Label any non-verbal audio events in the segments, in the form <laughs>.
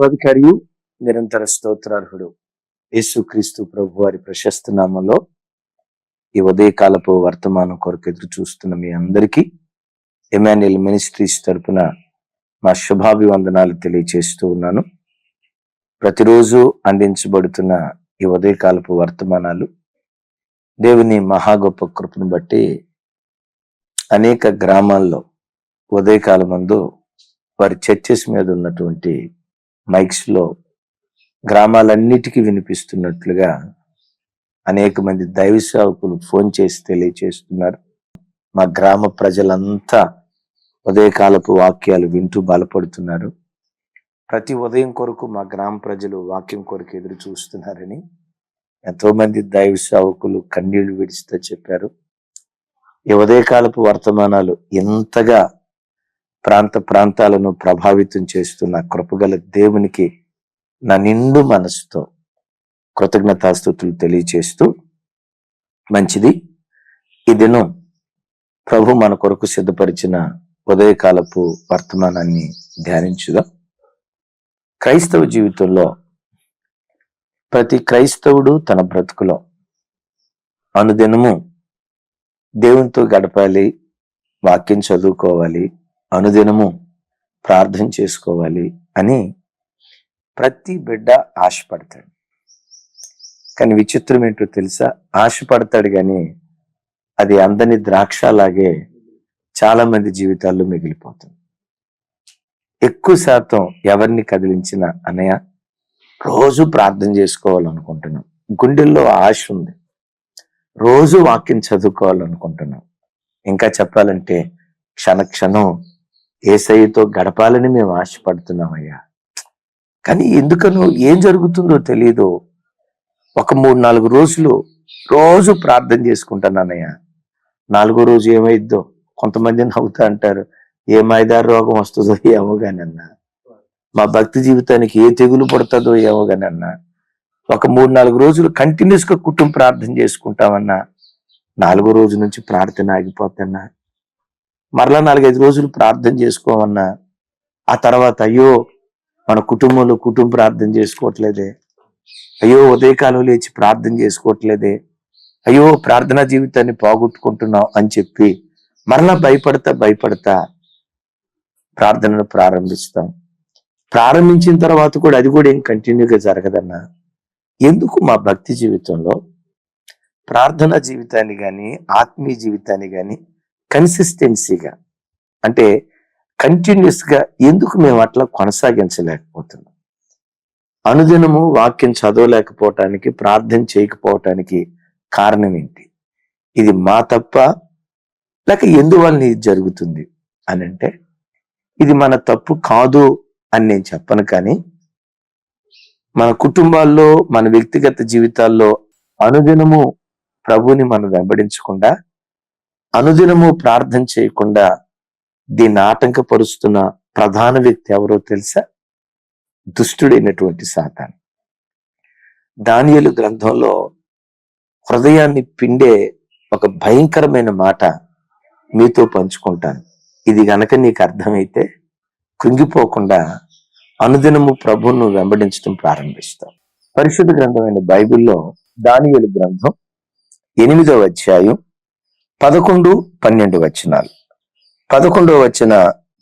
సర్వాధికారియు నిరంతర స్తోత్రార్హుడు. యేసుక్రీస్తు ప్రభు వారి ప్రశస్త నామంలో ఈ ఉదయకాలపు వర్తమానం కొరకు ఎదురు చూస్తున్న మీ అందరికీ ఎమాన్యుల్ మినిస్ట్రీస్ తరపున మా శుభాభివందనాలు తెలియచేస్తూ ఉన్నాను. ప్రతిరోజు అందించబడుతున్న ఈ ఉదయకాలపు వర్తమానాలు దేవుని మహా గొప్ప కృపను బట్టి అనేక గ్రామాల్లో ఉదయకాలం మందు వారి చర్చెస్ మీద ఉన్నటువంటి మైక్స్లో గ్రామాలన్నిటికీ వినిపిస్తున్నట్లుగా అనేక మంది దైవ సేవకులు ఫోన్ చేసి తెలియచేస్తున్నారు. మా గ్రామ ప్రజలంతా ఉదయకాలపు వాక్యాలు వింటూ బలపడుతున్నారు. ప్రతి ఉదయం కొరకు మా గ్రామ ప్రజలు వాక్యం కొరకు ఎదురు చూస్తున్నారని ఎంతోమంది దైవ సేవకులు కన్నీళ్ళు విడిచితో చెప్పారు. ఈ ఉదయకాలపు వర్తమానాలు ఎంతగా ప్రాంత ప్రాంతాలను ప్రభావితం చేస్తున్న కృపగల దేవునికి నా నిండు మనసుతో కృతజ్ఞతాస్థుతులు తెలియచేస్తూ మంచిది. ఈ దినం ప్రభు మన కొరకు సిద్ధపరిచిన ఉదయకాలపు వర్తమానాన్ని ధ్యానించుదాం. క్రైస్తవ జీవితంలో ప్రతి క్రైస్తవుడు తన బ్రతుకులో అనుదినము దేవునితో గడపాలి వాక్యం చదువుకోవాలి అనుదినము ప్రార్థన చేసుకోవాలి అని ప్రతి బిడ్డ ఆశపడతాడు. కానీ విచిత్రం ఏంటో తెలుసా? ఆశపడతాడు కానీ అది అందని ద్రాక్షలాగే చాలా మంది జీవితాల్లో మిగిలిపోతుంది. ఎక్కువ శాతం ఎవరిని కదిలించిన అనయ రోజు ప్రార్థన చేసుకోవాలనుకుంటున్నాం. గుండెల్లో ఆశ ఉంది. రోజు వాక్యం చదువుకోవాలనుకుంటున్నాం. ఇంకా చెప్పాలంటే క్షణ క్షణం ఏసయ్యతో గడపాలని మేము ఆశపడుతున్నామయ్యా. కానీ ఎందుకనో ఏం జరుగుతుందో తెలియదు ఒక మూడు నాలుగు రోజులు రోజు ప్రార్థన చేసుకుంటానన్నయ్య. నాలుగో రోజు ఏమైద్దో కొంతమంది నవ్వుతా అంటారు ఏ మైదారు రోగం వస్తుందో ఏమో కానీ మా భక్తి జీవితానికి ఏ తెగులు పడుతుందో ఏమో కానీ ఒక మూడు నాలుగు రోజులు కంటిన్యూస్గా కుటుంబ ప్రార్థన చేసుకుంటామన్నా. నాలుగో రోజు నుంచి ప్రార్థన ఆగిపోతున్నా. మరలా నాలుగైదు రోజులు ప్రార్థన చేసుకోమన్నా. ఆ తర్వాత అయ్యో మన కుటుంబంలో కుటుంబ ప్రార్థన చేసుకోవట్లేదే. అయ్యో ఉదయకాలం లేచి ప్రార్థన చేసుకోవట్లేదే. అయ్యో ప్రార్థనా జీవితాన్ని పోగొట్టుకుంటున్నాం అని చెప్పి మరలా భయపడతా భయపడతా ప్రార్థనను ప్రారంభిస్తాం. ప్రారంభించిన తర్వాత కూడా అది కూడా ఏం కంటిన్యూగా జరగదన్నా. ఎందుకు మా భక్తి జీవితంలో ప్రార్థనా జీవితాన్ని కానీ ఆత్మీయ జీవితాన్ని కానీ కన్సిస్టెన్సీగా అంటే కంటిన్యూస్గా ఎందుకు మేము అట్లా కొనసాగించలేకపోతున్నాం? అనుదినము వాక్యం చదవలేకపోవటానికి ప్రార్థన చేయకపోవటానికి కారణం ఏంటి? ఇది మా తప్ప లేక ఎందువల్ల ఇది జరుగుతుంది అని అంటే ఇది మన తప్పు కాదు అని నేను చెప్పను కానీ మన కుటుంబాల్లో మన వ్యక్తిగత జీవితాల్లో అనుదినము ప్రభుని మనం వెంబడించకుండా అనుదినము ప్రార్థన చేయకుండా దీన్ని ఆటంకపరుస్తున్న ప్రధాన వ్యక్తి ఎవరో తెలుసా? దుష్టుడైనటువంటి సాతాన్. దానియలు గ్రంథంలో హృదయాన్ని పిండే ఒక భయంకరమైన మాట మీతో పంచుకుంటాను. ఇది గనక నీకు అర్థమైతే కృంగిపోకుండా అనుదినము ప్రభువును వెంబడించడం ప్రారంభిస్తాం. పరిశుద్ధ గ్రంథమైన బైబిల్లో దానియలు గ్రంథం ఎనిమిదవ అధ్యాయం పదకొండు పన్నెండు వచనాలు. పదకొండవ వచ్చిన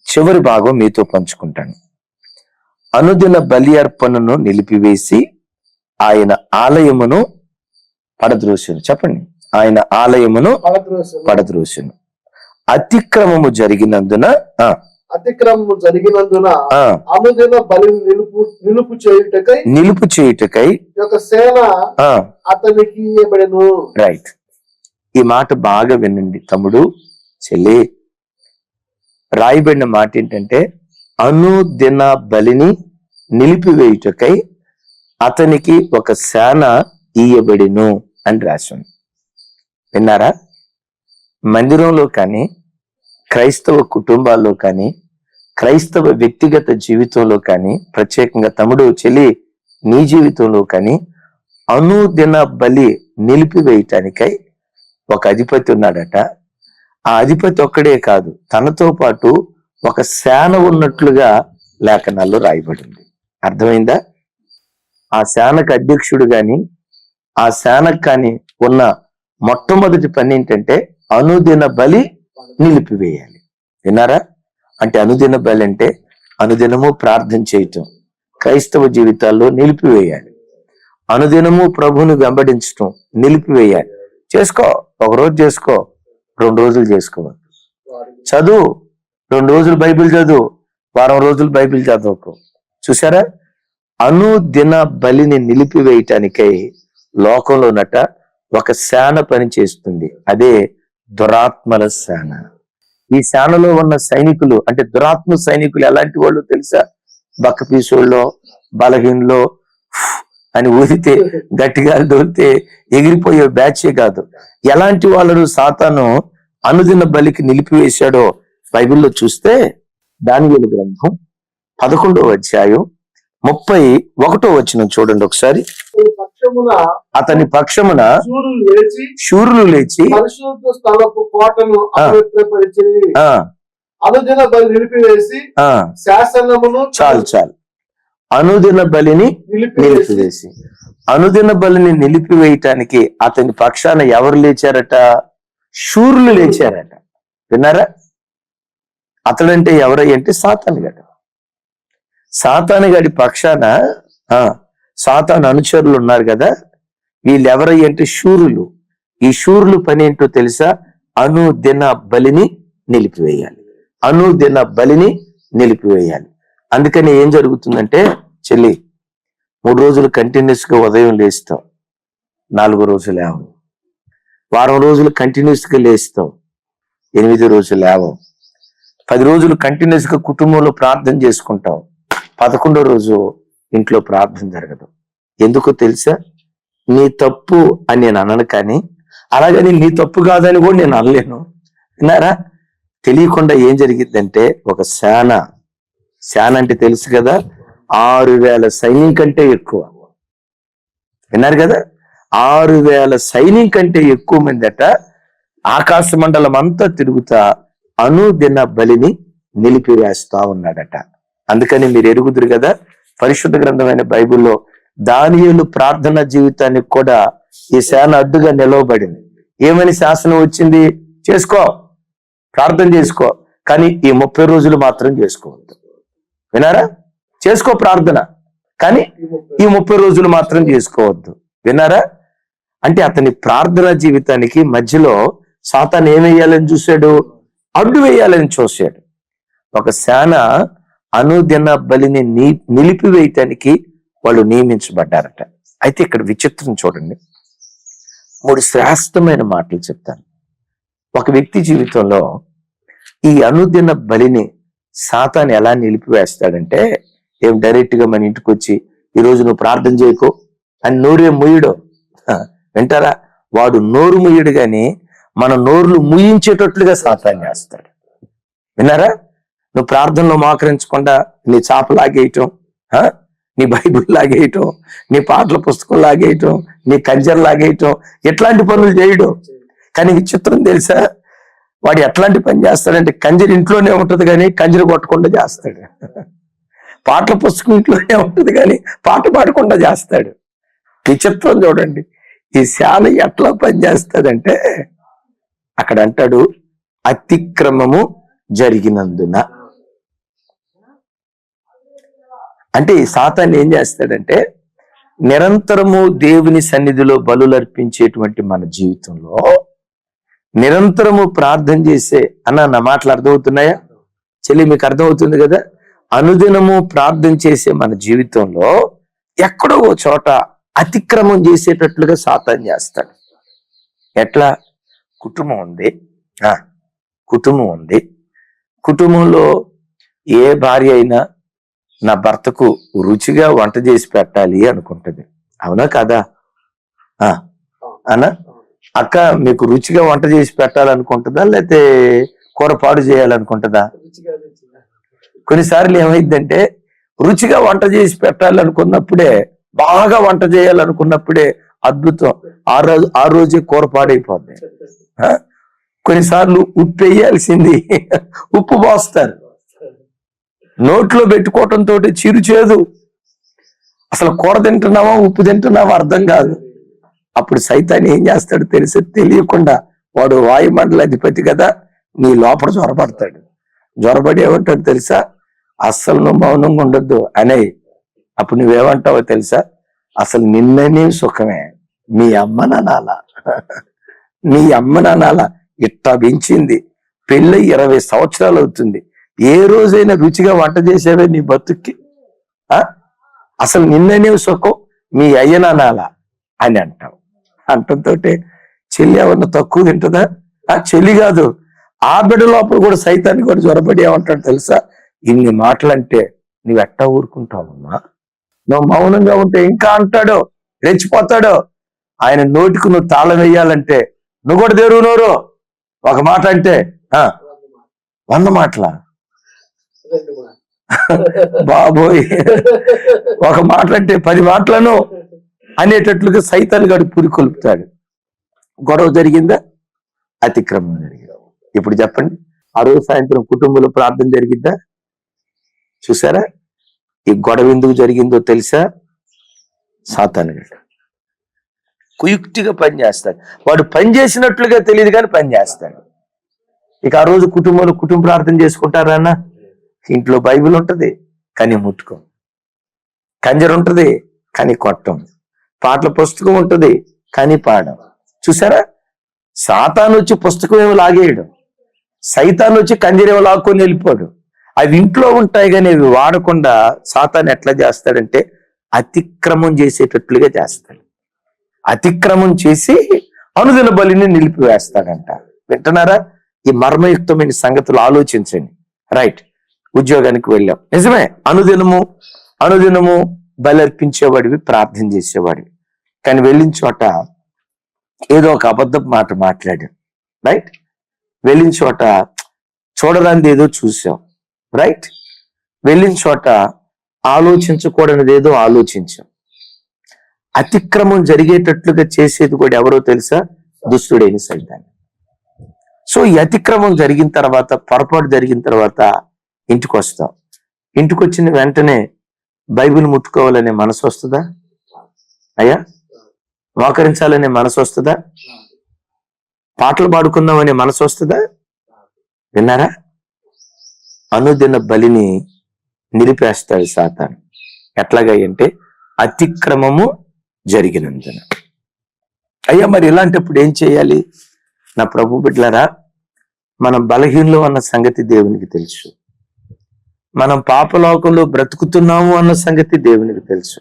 చివరి భాగం మీతో పంచుకుంటాను. అనుదిన బలి అర్పణను నిలిపివేసి ఆయన ఆలయమును పడద్రోసును. చెప్పండి. ఆయన ఆలయమును పడద్రోసెను. అతిక్రమము జరిగినందున ఆ, అతిక్రమము జరిగినందున అనుదిన బలి నిలుపు నిలుపు చేయుటకై నిలుపు చేయుటకై యొక్క సేన అతనికి రైట్ ఈ మాట బాగా వినండి తమ్ముడు. చెల్లి రాయబడిన మాట ఏంటంటే అనుదిన బలిని నిలిపివేయుటకై అతనికి ఒక శాన ఇయ్యబడిను అని రాసింది. విన్నారా? మందిరంలో కానీ క్రైస్తవ కుటుంబాల్లో కానీ క్రైస్తవ వ్యక్తిగత జీవితంలో కానీ ప్రత్యేకంగా తమ్ముడు చెల్లి నీ జీవితంలో కానీ అనుదిన బలి నిలిపివేయటానికై ఒక అధిపతి ఉన్నాడట. ఆ అధిపతి ఒక్కడే కాదు తనతో పాటు ఒక శాన ఉన్నట్లుగా లేఖనాల్లో రాయబడింది. అర్థమైందా? ఆ శానకు అధ్యక్షుడు గాని ఆ శానకు కానీ ఉన్న మొట్టమొదటి పని ఏంటంటే అనుదిన బలి నిలిపివేయాలి. విన్నారా? అంటే అనుదిన బలి అంటే అనుదినము ప్రార్థన చేయటం క్రైస్తవ జీవితాల్లో నిలిపివేయాలి. అనుదినము ప్రభును వెంబడించటం నిలిపివేయాలి. చేసుకో. ఒక రోజు చేసుకో రెండు రోజులు చేసుకో. చదువు రెండు రోజులు బైబిల్ చదువు వారం రోజులు బైబిల్ చదవకు. చూసారా అనుదిన బలిని నిలిపివేయటానికై లోకంలో ఉన్నట ఒక శాన పని చేస్తుంది. అదే దురాత్మల శాన. ఈ శానలో ఉన్న సైనికులు అంటే దురాత్మ సైనికులు ఎలాంటి వాళ్ళు తెలుసా? బక్కపీసోళ్ళో బలహీనలో అని ఊదితే <laughs> గట్టిగా దొరికితే ఎగిరిపోయే బ్యాచే కాదు. ఎలాంటి వాళ్ళను సాతాను అనుదిన బలికి నిలిపివేశాడో బైబిల్లో చూస్తే దానివేలు గ్రంథం పదకొండవ అధ్యాయం ముప్పై ఒకటో వచ్చిన చూడండి ఒకసారి. అతని పక్షమున శూరులు లేచి అనుదిన బలి నిలిపివేసి ఆ. శాసనమును చాలు చాలు. అనుదిన బలిని నిలిపివేసి అనుదిన బలిని నిలిపివేయటానికి అతని పక్షాన ఎవరు లేచారట? శూరులు లేచారట. విన్నారా? అతడంటే ఎవరై అంటే సాతాను గడు. సాతాను గడి పక్షాన ఆ సాతాను అనుచరులు ఉన్నారు కదా? వీళ్ళు ఎవరై అంటే శూరులు. ఈ శూరులు పని ఏంటో తెలుసా? అనుదిన బలిని నిలిపివేయాలి. అనుదిన బలిని నిలిపివేయాలి. అందుకని ఏం జరుగుతుందంటే చెల్లి మూడు రోజులు కంటిన్యూస్గా ఉదయం లేస్తాం. నాలుగు రోజులు లేవం. వారం రోజులు కంటిన్యూస్గా లేస్తాం. ఎనిమిది రోజులు లేవం. పది రోజులు కంటిన్యూస్గా కుటుంబంలో ప్రార్థన చేసుకుంటాం. పదకొండో రోజు ఇంట్లో ప్రార్థన జరగదు. ఎందుకో తెలుసా? నీ తప్పు అని నేను అనను కానీ అలాగని నీ తప్పు కాదని కూడా నేను అనలేను. విన్నారా? తెలియకుండా ఏం జరిగిందంటే ఒక శానా శాన్ అంటే తెలుసు కదా? ఆరు వేల సైన్యం కంటే ఎక్కువ. విన్నారు కదా? ఆరు వేల సైన్యం కంటే ఎక్కువ మంది అట ఆకాశ మండలం అంతా తిరుగుతా అనుదిన బలిని నిలిపివేస్తా ఉన్నాడట. అందుకని మీరు ఎరుగుదురు కదా? పరిశుద్ధ గ్రంథమైన బైబిల్లో దానియులు ప్రార్థన జీవితానికి కూడా ఈ శాన అడ్డుగా నిలవబడింది. ఏమని శాసనం వచ్చింది? చేసుకో. ప్రార్థన చేసుకో. కానీ ఈ ముప్పై రోజులు మాత్రం చేసుకోవద్దు. వినారా చేసుకో ప్రార్థన. కానీ ఈ ముప్పై రోజులు మాత్రం చేసుకోవద్దు. విన్నారా? అంటే అతని ప్రార్థన జీవితానికి మధ్యలో సాతాన్ ఏమేయాలని చూశాడు? అడ్డు వేయాలని చూశాడు. ఒక శాన అనుదిన బలిని నిలిపివేయటానికి వాళ్ళు నియమించబడ్డారట. అయితే ఇక్కడ విచిత్రం చూడండి. మూడు శ్రేష్టమైన మాటలు చెప్తాను. ఒక వ్యక్తి జీవితంలో ఈ అనుదిన బలిని సాతాన్ని ఎలా నిలిపివేస్తాడంటే ఏం డైరెక్ట్గా మన ఇంటికి వచ్చి ఈ రోజు నువ్వు ప్రార్థన చేయకో అని నోరే ముయ్యడు వింటారా? వాడు నోరు ముయ్యడు గాని మన నోరులు ముయించేటట్లుగా సాతాన్ని చేస్తాడు. విన్నారా? నువ్వు ప్రార్థనలో మోకరించకుండా నీ చాప లాగేయటం నీ బైబిల్ లాగేయటం నీ పాటల పుస్తకం లాగేయటం నీ కంజర్ లాగేయటం ఇట్లాంటి పనులు చేయడం. కానీ చిత్రం తెలుసా? వాడు ఎట్లాంటి పని చేస్తాడంటే కంజరి ఇంట్లోనే ఉంటుంది కానీ కంజరి కొట్టకుండా చేస్తాడు. పాటల పుస్తకం ఇంట్లోనే ఉంటది కానీ పాట పాడకుండా చేస్తాడు. విచిత్రం చూడండి. ఈ శాల ఎట్లా పని చేస్తాడంటే అక్కడ అంటాడు అతిక్రమము జరిగినందున. అంటే ఈ సాతాన్ని ఏం చేస్తాడంటే నిరంతరము దేవుని సన్నిధిలో బలులర్పించేటువంటి మన జీవితంలో నిరంతరము ప్రార్థన చేసే అన్న నా మాటలు అర్థమవుతున్నాయా? చెల్లి మీకు అర్థమవుతుంది కదా? అనుదినము ప్రార్థన చేసే మన జీవితంలో ఎక్కడో ఓ చోట అతిక్రమం చేసేటట్లుగా సాతం చేస్తాడు. ఎట్లా? కుటుంబం ఉంది. కుటుంబం ఉంది. కుటుంబంలో ఏ భార్య అయినా నా భర్తకు రుచిగా వంట చేసి పెట్టాలి అనుకుంటుంది. అవునా కదా? అనా? అన్నా అక్క మీకు రుచిగా వంట చేసి పెట్టాలనుకుంటుందా? లేకపోతే కూరపాడు చేయాలనుకుంటుందా? కొన్నిసార్లు ఏమైందంటే రుచిగా వంట చేసి పెట్టాలనుకున్నప్పుడే బాగా వంట చేయాలనుకున్నప్పుడే అద్భుతం. ఆ రోజు ఆ రోజే కూర పాడైపోద్ది. ఆ? కొన్నిసార్లు ఉప్పు వేయాల్సింది. ఉప్పు పోస్తారు. నోట్లో పెట్టుకోవటంతో చిరు చేదు. అసలు కూర తింటున్నావా ఉప్పు తింటున్నావా అర్థం కాదు. అప్పుడు సైతాన్ని ఏం చేస్తాడు తెలిసి తెలియకుండా వాడు వాయుమండల అధిపతి కదా నీ లోపల జ్వరపడతాడు. జ్వరపడి ఏమంటాడు తెలుసా? అస్సలు నువ్వు మౌనంగా ఉండొద్దు అనే. అప్పుడు నువ్వేమంటావో తెలుసా? అసలు నిన్ననే సుఖమే. మీ అమ్మ నానాల. నీ అమ్మ నానాల ఇట్టా పెంచింది పెళ్ళి ఇరవై సంవత్సరాలు అవుతుంది. ఏ రోజైనా రుచిగా వంట చేసేవే నీ బతుక్కి? ఆ? అసలు నిన్ననే సుఖం మీ అయ్య నానాల అని అంటావు. అంటంతో చెల్లి ఏమన్నా తక్కువ తింటుందా? ఆ చెల్లి కాదు ఆ బిడ్డ లోపల కూడా సైతాన్ని కూడా జ్వరపడి ఏమంటాడు తెలుసా? ఇన్ని మాటలంటే నువ్వు ఎట్టా ఊరుకుంటావమ్మా? నువ్వు మౌనంగా ఉంటే ఇంకా అంటాడు రెచ్చిపోతాడు. ఆయన నోటికి నువ్వు తాళం వేయాలంటే నువ్వు కూడా దేరు నోరు. ఒక మాట అంటే ఆ వంద మాటల. బాబోయ్. ఒక మాట అంటే పది మాటలను అనేటట్లుగా సైతాన్ గడు పురికొల్పుతాడు గొడవ జరిగిందా? అతిక్రమం జరిగిందా? ఇప్పుడు చెప్పండి. ఆ రోజు సాయంత్రం కుటుంబంలో ప్రార్థన జరిగిద్దా చూసారా ఈ గొడవ ఎందుకు జరిగిందో తెలుసా? సాతాను గడు. కుయుక్తిగా పనిచేస్తాడు వాడు పని చేసినట్లుగా తెలియదు కానీ పని చేస్తాడు. ఇక ఆ రోజు కుటుంబంలో కుటుంబ ప్రార్థన చేసుకుంటారా అన్న? ఇంట్లో బైబిల్ ఉంటుంది. కానీ ముట్టుకోం. కంజర ఉంటది. కానీ కొట్టం. పాటల పుస్తకం ఉంటుంది కానీ పాడం చూసారా? సాతాను వచ్చి పుస్తకం ఏమి లాగేయడం. సైతాను వచ్చి కందిరేమో లాక్కొని వెళ్ళిపోడు. అవి ఇంట్లో ఉంటాయి కానీ అవి వాడకుండా సాతాను ఎట్లా చేస్తాడంటే అతిక్రమం చేసేటట్లుగా చేస్తాడు. అతిక్రమం చేసి అనుదిన బలిని నిలిపివేస్తాడంట. వింటున్నారా? ఈ మర్మయుక్తమైన సంగతులు ఆలోచించండి. రైట్ ఉద్యోగానికి వెళ్ళాం. నిజమే అనుదినము అనుదినము బలర్పించేవాడివి ప్రార్థన చేసేవాడివి. కానీ వెళ్ళిన చోట ఏదో ఒక అబద్ధపు మాట మాట్లాడాం. రైట్ వెళ్ళిన చోట చూడరానిది ఏదో చూసాం. రైట్ వెళ్ళిన చోట ఆలోచించకూడనిది ఏదో ఆలోచించాం. అతిక్రమం జరిగేటట్లుగా చేసేది కూడా ఎవరో తెలుసా? దుస్తుడైన సైతాన్ని సో ఈ అతిక్రమం జరిగిన తర్వాత పొరపాటు జరిగిన తర్వాత ఇంటికి వస్తాం ఇంటికి వచ్చిన వెంటనే బైబిల్ ముట్టుకోవాలనే మనసు వస్తుందా? అయ్యా మోకరించాలనే మనసు వస్తుందా? పాటలు పాడుకుందామనే మనసు వస్తుందా? విన్నారా? అనుదిన బలిని నిలిపేస్తాడు సాతాను. ఎట్లాగంటే అతిక్రమము జరిగినందున. అయ్యా మరి ఇలాంటప్పుడు ఏం చేయాలి? నా ప్రభు బిడ్లరా మనం బలహీనలు అన్న సంగతి దేవునికి తెలుసు. మనం పాపలోకంలో బ్రతుకుతున్నాము అన్న సంగతి దేవునికి తెలుసు.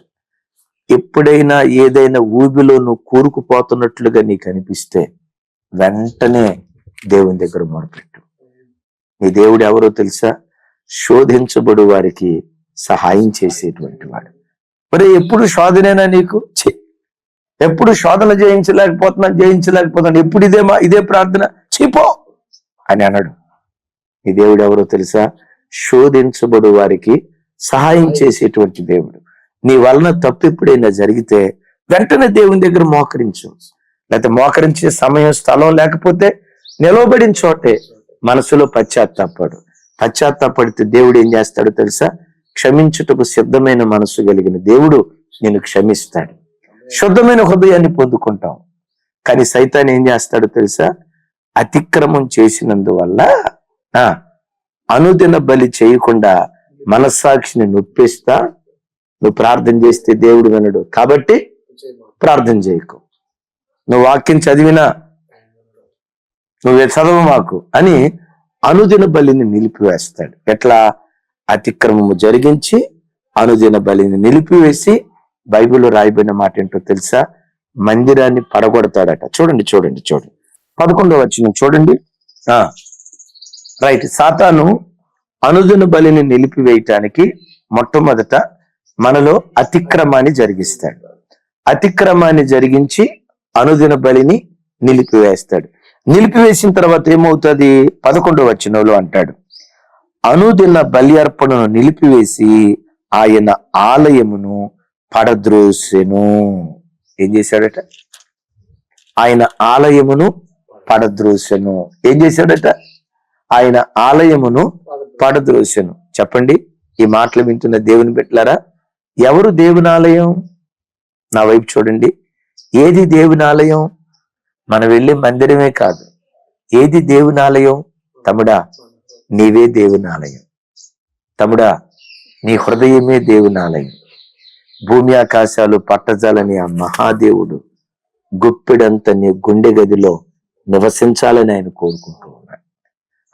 ఎప్పుడైనా ఏదైనా ఊబిలో నువ్వు కూరుకుపోతున్నట్లుగా నీకు అనిపిస్తే వెంటనే దేవుని దగ్గర మొరపెట్టు. నీ దేవుడు ఎవరో తెలుసా? శోధించబడు వారికి సహాయం చేసేటువంటి వాడు. మరి ఎప్పుడు శోధనేనా నీకు? ఛీ! ఎప్పుడు శోధన జయించలేకపోతున్నాను జయించలేకపోతున్నాను ఎప్పుడు ఇదేమా ఇదే ప్రార్థన? చీపో అని అన్నాడు ఈ దేవుడు ఎవరో తెలుసా? శోధించబడు వారికి సహాయం చేసేటువంటి దేవుడు. నీ వలన తప్పు ఎప్పుడైనా జరిగితే వెంటనే దేవుని దగ్గర మోకరించు. లేకపోతే మోకరించే సమయం స్థలం లేకపోతే నిలవబడిన చోటే మనసులో పశ్చాత్తాపడు. పశ్చాత్తాపడితే దేవుడు ఏం చేస్తాడో తెలుసా? క్షమించుటకు సిద్ధమైన మనసు కలిగిన దేవుడు నేను క్షమిస్తాడు. శుద్ధమైన హృదయాన్ని పొందుకుంటాం. కానీ సైతాన్ ఏం చేస్తాడో తెలుసా? అతిక్రమం చేసినందువల్ల ఆ అనుదిన బలి చేయకుండా మనస్సాక్షిని నొప్పిస్తా నువ్వు ప్రార్థన చేస్తే దేవుడు వినడు. కాబట్టి ప్రార్థన చేయకు. నువ్వు వాక్యం చదివినా నువ్వే చదవ మాకు అని అనుదిన బలిని నిలిపివేస్తాడు. ఎట్లా? అతిక్రమము జరిగించి అనుదిన బలిని నిలిపివేసి బైబిల్లో రాయబడిన మాట ఏంటో తెలుసా? మందిరాన్ని పడగొడతాడట. చూడండి చూడండి చూడండి. పదకొండవ వచ్చిన చూడండి. ఆ రైట్ సాతాను అనుదిన బలిని నిలిపివేయటానికి మొట్టమొదట మనలో అతిక్రమాన్ని జరిగిస్తాడు. అతిక్రమాన్ని జరిగించి అనుదిన బలిని నిలిపివేస్తాడు. నిలిపివేసిన తర్వాత ఏమవుతుంది? పదకొండు వచనంలో అంటాడు. అనుదిన బలి అర్పణను నిలిపివేసి ఆయన ఆలయమును పడద్రోసెను. ఏం చేశాడట? ఆయన ఆలయమును పడద్రోసెను. ఏం చేశాడట? ఆయన ఆలయమును పడద్రోసెను. చెప్పండి ఈ మాటలు వింటున్న దేవుని బిడ్డలారా ఎవరు దేవుని ఆలయం? నా వైపు చూడండి. ఏది దేవుని ఆలయం? మనం వెళ్ళే మందిరమే కాదు. ఏది దేవుని ఆలయం? తమ్ముడా నీవే దేవుని ఆలయం. తమ్ముడా నీ హృదయమే దేవుని ఆలయం. భూమి ఆకాశాలు పట్టజాలని ఆ మహాదేవుడు గుప్పిడంత నీ గుండె గదిలో నివసించాలని ఆయన కోరుకుంటూ ఉన్నాడు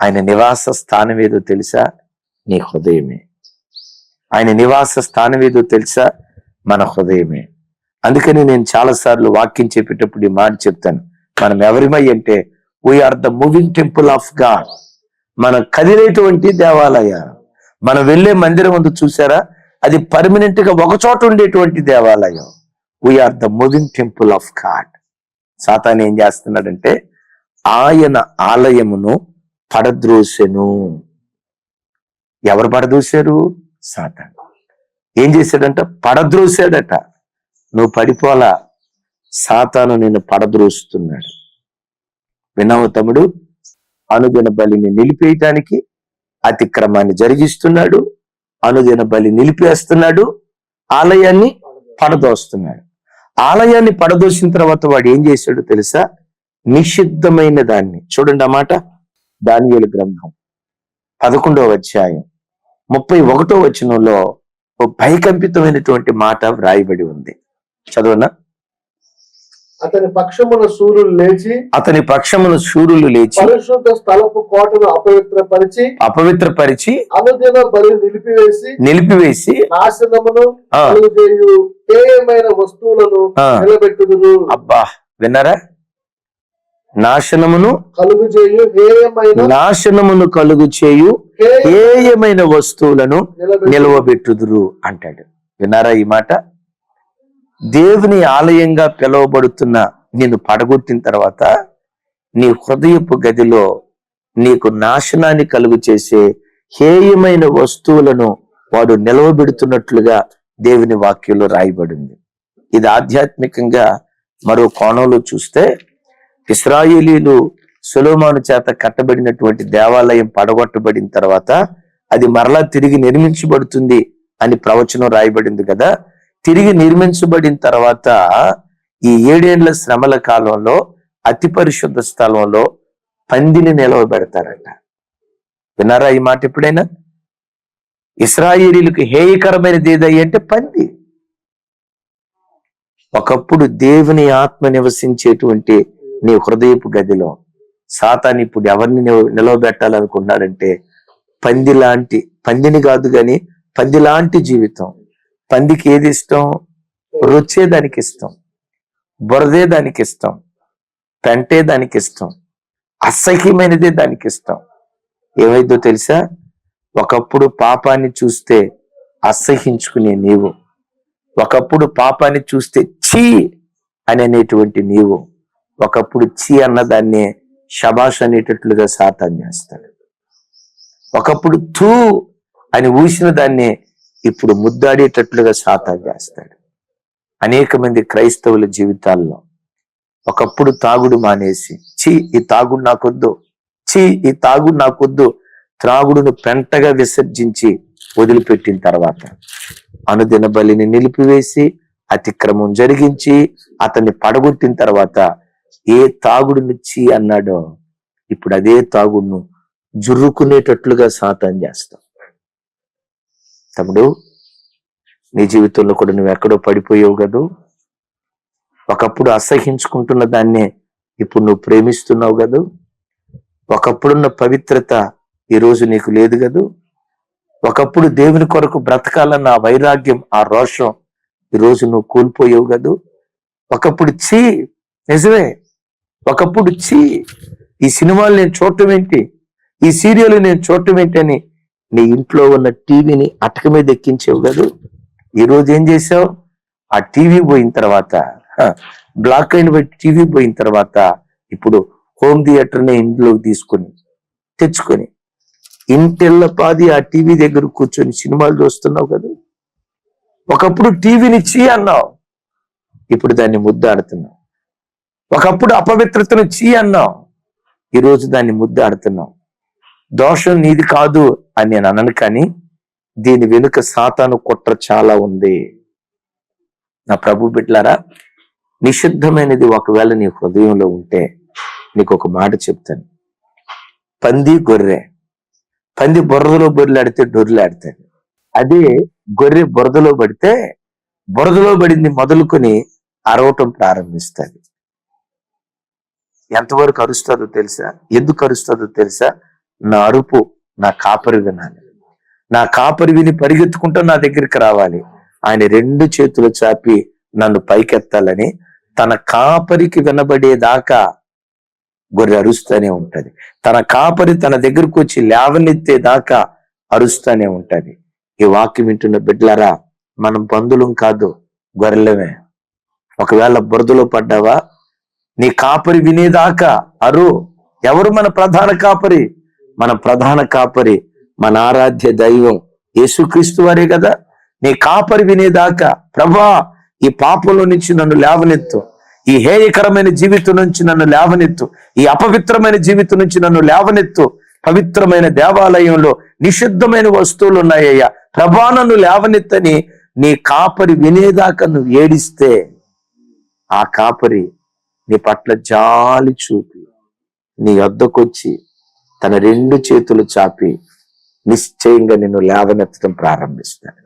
ఆయన నివాస స్థానం ఏదో తెలుసా? నీ హృదయమే. ఆయన నివాస స్థానం ఏదో తెలుసా? మన హృదయమే. అందుకని నేను చాలాసార్లు వాక్యం చెప్పేటప్పుడు ఈ మాట చెప్తాను. మనం ఎవరిమై అంటే we are the moving temple of god మన కదిలేటువంటి దేవాలయ. మనం వెళ్ళే మందిరం ముందు చూసారా? అది పర్మనెంట్గా ఒక చోట ఉండేటువంటి దేవాలయం. We are the moving temple of god Satan ఏం చేస్తున్నాడంటే ఆయన ఆలయమును పడద్రోసెను. ఎవరు పడదూశారు సాతాన్. ఏం చేశాడంట? పడద్రోసాడట. నువ్వు పడిపోలా సాతాను నిన్ను పడద్రోస్తున్నాడు. విన్నావు తమ్ముడు? అనుదిన బలిని నిలిపేయటానికి అతిక్రమాన్ని జరిగిస్తున్నాడు. అనుదిన బలి నిలిపేస్తున్నాడు. ఆలయాన్ని పడదోస్తున్నాడు ఆలయాన్ని పడదోసిన తర్వాత వాడు ఏం చేశాడు తెలుసా? నిషిద్ధమైన దాన్ని. చూడండి అన్నమాట దానియేలు గ్రంథం పదకొండవ అధ్యాయం ముప్పై ఒకటో వచనంలో ఓ భయకంపితమైనటువంటి మాట వ్రాయబడి ఉంది. చదవనా? అతని పక్షమున సూర్యుడు లేచి అతని పక్షమును శూరులు లేచి పరిశుద్ధ స్థలపు కోటను అపవిత్రపరిచి అపవిత్రపరిచి అనుదిన బలి నిలిపివేసి నిలిపివేసి నాశనమును కలుగజేయు. ఏమైన వస్తువులను నిలబెట్టుదురు? అబ్బా! విన్నారా? నాశనమును కలుగుజేయు హేయమైన నాశనమును కలుగు చేయు హేయ ఏయమైన వస్తువులను నిలవబెట్టుదురు అంటాడు. విన్నారా ఈ మాట? దేవుని ఆలయంగా పిలువబడుతున్న నిన్ను పడగొట్టిన తర్వాత నీ హృదయపు గదిలో నీకు నాశనాన్ని కలుగు చేసే హేయమైన వస్తువులను వాడు నిలవబెడుతున్నట్లుగా దేవుని వాక్యంలో రాయబడింది. ఇది ఆధ్యాత్మికంగా మరో కోణంలో చూస్తే ఇస్రాయేలీలు సులోమాను చేత కట్టబడినటువంటి దేవాలయం పడగొట్టబడిన తర్వాత అది మరలా తిరిగి నిర్మించబడుతుంది అని ప్రవచనం రాయబడింది కదా. తిరిగి నిర్మించబడిన తర్వాత ఈ ఏడేండ్ల శ్రమల కాలంలో అతి పరిశుద్ధ స్థలంలో పందిని నిలవబెడతారట. విన్నారా ఈ మాట ఎప్పుడైనా? ఇస్రాయేలీలకు హేయకరమైనది ఏదయ్యి అంటే పంది. ఒకప్పుడు దేవుని ఆత్మ నివసించేటువంటి నీ హృదయపు గదిలో సాతాన్ ఇప్పుడు ఎవరిని నిలవబెట్టాలనుకున్నాడంటే పంది లాంటి పందిని కాదు కానీ పంది లాంటి జీవితం. పందికి ఏది ఇష్టం? రుచే దానికి ఇష్టం. బురదే దానికి ఇష్టం. పెంటే దానికి ఇష్టం. అసహ్యమైనదే దానికి ఇష్టం. ఏమైందో తెలుసా? ఒకప్పుడు పాపాన్ని చూస్తే అసహించుకునే నీవు. ఒకప్పుడు పాపాన్ని చూస్తే చీ అనేటువంటి నీవు. ఒకప్పుడు చీ అన్నదాన్నే షబాష్ అనేటట్లుగా సాతాన్ చేస్తాడు. ఒకప్పుడు తూ అని ఊసిన దాన్ని ఇప్పుడు ముద్దాడేటట్లుగా సాతాన్ చేస్తాడు. అనేక మంది క్రైస్తవుల జీవితాల్లో ఒకప్పుడు తాగుడు మానేసి చి ఈ తాగుడు నాకొద్దు చీ ఈ తాగుడు నాకొద్దు త్రాగుడును పెంటగా విసర్జించి వదిలిపెట్టిన తర్వాత అనుదిన బలిని నిలిపివేసి అతిక్రమం జరిగించి అతన్ని పడగొట్టిన తర్వాత ఏ తాగుడునిచ్చి అన్నాడో ఇప్పుడు అదే తాగుడును జుర్రుకునేటట్లుగా సాతం చేస్తాం. తమ్ముడు నీ జీవితంలో కూడా నువ్వు ఎక్కడో పడిపోయావు కదూ? ఒకప్పుడు అసహించుకుంటున్న దాన్నే ఇప్పుడు నువ్వు ప్రేమిస్తున్నావు కదూ? ఒకప్పుడున్న పవిత్రత ఈ రోజు నీకు లేదు కదూ? ఒకప్పుడు దేవుని కొరకు బ్రతకాలన్న ఆ వైరాగ్యం ఆ రోషం ఈ రోజు నువ్వు కోల్పోయావు కదూ? ఒకప్పుడు చీ నిజమే ఒకప్పుడు చీ ఈ సినిమాలు నేను చూడటం ఏంటి? ఈ సీరియల్ నేను చూడటం ఏంటి అని నీ ఇంట్లో ఉన్న టీవీని అటక మీద ఎక్కించేవు కాదు. ఈ రోజు ఏం చేసావు ఆ టీవీ పోయిన తర్వాత బ్లాక్ అండ్ వైట్ టీవీ పోయిన తర్వాత ఇప్పుడు హోమ్ థియేటర్ని ఇంట్లోకి తీసుకొని తెచ్చుకొని ఇంటిళ్ళ పాది ఆ టీవీ దగ్గర కూర్చొని సినిమాలు చూస్తున్నావు కదా. ఒకప్పుడు టీవీని చీ అన్నావు. ఇప్పుడు దాన్ని ముద్దాడుతున్నావు. ఒకప్పుడు అపవిత్రతను చీ అన్నాం. ఈరోజు దాన్ని ముద్దాడుతున్నాం దోషం నీది కాదు అని నేను అనను కానీ దీని వెనుక సాతాను కుట్ర చాలా ఉంది. నా ప్రభు బిడ్లారా నిషిద్ధమైనది ఒకవేళ నీ హృదయంలో ఉంటే నీకు ఒక మాట చెప్తాను. పంది గొర్రె పంది బురదలో బొర్రెలాడితే డొర్రెలాడతాడు అదే గొర్రె బురదలో పడితే బురదలో పడింది మొదలుకొని అరవటం ప్రారంభిస్తుంది. ఎంతవరకు అరుస్తుందో తెలుసా? ఎందుకు అరుస్తుందో తెలుసా? నా అరుపు నా కాపరి వినాలి. నా కాపరి విని పరిగెత్తుకుంటూ నా దగ్గరికి రావాలి. ఆయన రెండు చేతులు చాపి నన్ను పైకెత్తాలని తన కాపరికి వినబడేదాకా గొర్రె అరుస్తూనే ఉంటది. తన కాపరి తన దగ్గరకు వచ్చి లేవనెత్తేదాకా అరుస్తూనే ఉంటది. ఈ వాక్యం వింటున్న బిడ్లరా మనం బంధులం కాదు గొర్రెలమే. ఒకవేళ బురదలో పడ్డావా నీ కాపరి వినేదాకా అరు. ఎవరు మన ప్రధాన కాపరి? మన ప్రధాన కాపరి మన ఆరాధ్య దైవం యేసుక్రీస్తు వారే కదా. నీ కాపరి వినేదాకా ప్రభా ఈ పాపంలో నుంచి నన్ను లేవనెత్తు. ఈ హేయకరమైన జీవితం నుంచి నన్ను లేవనెత్తు. ఈ అపవిత్రమైన జీవితం నుంచి నన్ను లేవనెత్తు. పవిత్రమైన దేవాలయంలో నిషిద్ధమైన వస్తువులు ఉన్నాయ్యా. ప్రభా నన్ను లేవనెత్తని నీ కాపరి వినేదాకా నువ్వు ఏడిస్తే ఆ కాపరి నీ పట్ల జాలి చూపి నీ వద్దకొచ్చి తన రెండు చేతులు చాపి నిశ్చయంగా నిన్ను లేవనెత్తడం ప్రారంభిస్తాడు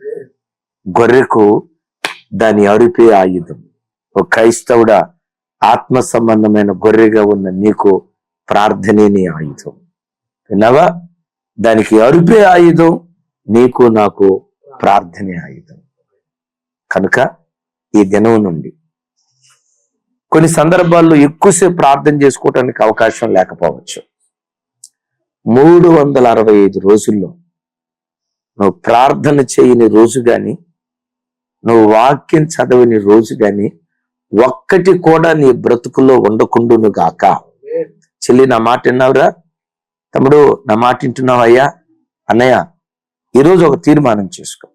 గొర్రెకు దాని అరిపే ఆయుధం. ఒక క్రైస్తవుడా ఆత్మ సంబంధమైన గొర్రెగా ఉన్న నీకు ప్రార్థనే నీ ఆయుధం. విన్నావా? దానికి అరుపే ఆయుధం నీకు నాకు ప్రార్థనే ఆయుధం. కనుక ఈ దినం నుండి కొన్ని సందర్భాల్లో ఎక్కువసేపు ప్రార్థన చేసుకోవటానికి అవకాశం లేకపోవచ్చు. మూడు వందల అరవై ఐదు రోజుల్లో నువ్వు ప్రార్థన చేయని రోజు కానీ నువ్వు వాక్యం చదవని రోజు కానీ ఒక్కటి కూడా నీ బ్రతుకులో ఉండకుండును గాక. చెల్లి నా మాట విన్నావురా? తమ్ముడు నా మాట వింటున్నావయ్యా అన్నయ్య ఈరోజు ఒక తీర్మానం చేసుకో.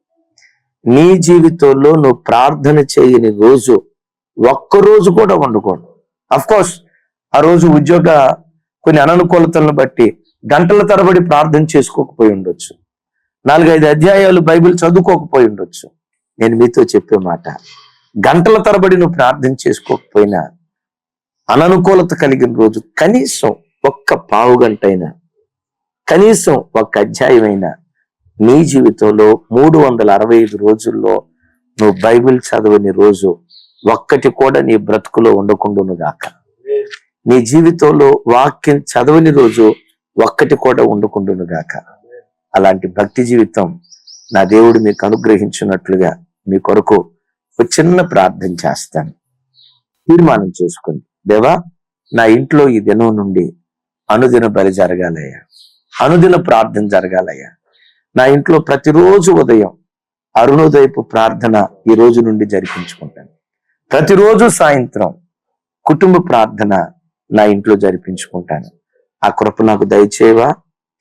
నీ జీవితంలో నువ్వు ప్రార్థన చేయని రోజు ఒక్క రోజు కూడా వండుకోండి అఫ్ కోర్స్ ఆ రోజు ఉద్యోగ కొన్ని అననుకూలతలను బట్టి గంటల తరబడి ప్రార్థన చేసుకోకపోయి ఉండొచ్చు. నాలుగైదు అధ్యాయాలు బైబిల్ చదువుకోకపోయి ఉండొచ్చు. నేను మీతో చెప్పే మాట గంటల తరబడి నువ్వు ప్రార్థన చేసుకోకపోయినా అననుకూలత కలిగిన రోజు కనీసం ఒక్క పావు గంట అయినా కనీసం ఒక్క అధ్యాయం అయినా నీ జీవితంలో మూడు వందల అరవై ఐదు రోజుల్లో నువ్వు బైబిల్ చదవని రోజు ఒక్కటి కూడా నీ బ్రతుకులో ఉండకుండును గాక. నీ జీవితంలో వాక్యం చదవని రోజు ఒక్కటి కూడా ఉండకుండును గాక. అలాంటి భక్తి జీవితం నా దేవుడు మీకు అనుగ్రహించినట్లుగా మీ కొరకు ఒక చిన్న ప్రార్థన చేస్తాను. తీర్మానం చేసుకోండి. దేవా నా ఇంట్లో ఈ దినం నుండి అనుదిన బలి జరగాలయ్యా. అనుదిన ప్రార్థన జరగాలయ్యా. నా ఇంట్లో ప్రతిరోజు ఉదయం అరుణోదయపు ప్రార్థన ఈ రోజు నుండి జరిపించుకుంటాను. ప్రతిరోజు సాయంత్రం కుటుంబ ప్రార్థన నా ఇంట్లో జరిపించుకుంటాను. ఆ కృప నాకు దయచేయవా?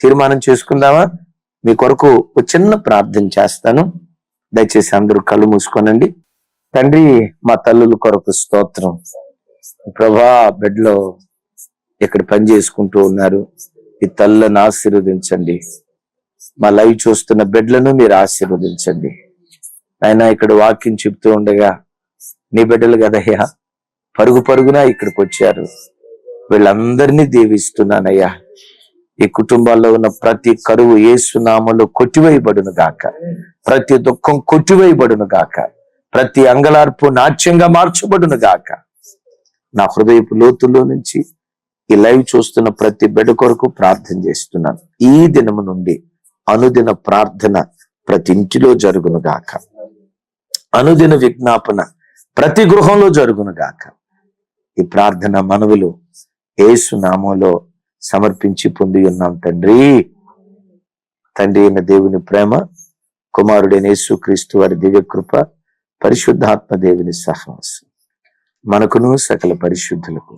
తీర్మానం చేసుకుందామా? మీ కొరకు ఒక చిన్న ప్రార్థన చేస్తాను. దయచేసి అందరూ కళ్ళు మూసుకోనండి. తండ్రి మా తల్లుల కొరకు స్తోత్రం. ప్రభా బెడ్లో ఇక్కడ పని చేసుకుంటూ ఉన్నారు. ఈ తల్లను ఆశీర్వదించండి. మా లైవ్ చూస్తున్న బిడ్డలను మీరు ఆశీర్వదించండి. ఆయన ఇక్కడ వాక్యం చెప్తూ ఉండగా నీ బిడ్డలు కదయ్యా పరుగు పరుగున ఇక్కడికి వచ్చారు. వీళ్ళందరినీ దీవిస్తున్నానయ్యా. ఈ కుటుంబాల్లో ఉన్న ప్రతి కరువు ఏసునామలో కొట్టివేయబడును గాక. ప్రతి దుఃఖం కొట్టివేయబడును గాక. ప్రతి అంగలార్పు నాట్యంగా మార్చబడును గాక. నా హృదయపు లోతుల్లో నుంచి ఈ లైవ్ చూస్తున్న ప్రతి బిడ్డ కొరకు ప్రార్థన చేస్తున్నాను. ఈ దినము నుండి అనుదిన ప్రార్థన ప్రతి ఇంటిలో జరుగును గాక. అనుదిన విజ్ఞాపన ప్రతి గృహంలో జరుగును గాక. ఈ ప్రార్థన మనవులు ఏసు నామంలో సమర్పించి పొంది ఉన్నాం తండ్రి. తండ్రి అయిన దేవుని ప్రేమ కుమారుడైన యేసు క్రీస్తు వారి దివ్యకృప పరిశుద్ధాత్మ దేవుని సహవాసం. మనకును సకల పరిశుద్ధులకు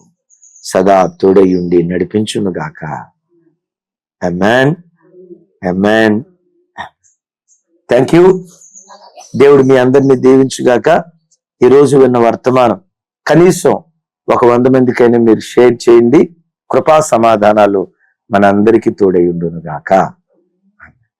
సదా తోడయుండి నడిపించును గాక. అమ్మాన్ అమ్మాన్ థ్యాంక్ యూ దేవుడు మీ అందరినీ దీవించుగాక. ఈరోజు విన్న వర్తమానం. కనీసం ఒక వంద మందికైనా మీరు షేర్ చేయండి. కృపా సమాధానాలు మనందరికీ తోడై ఉండును గాక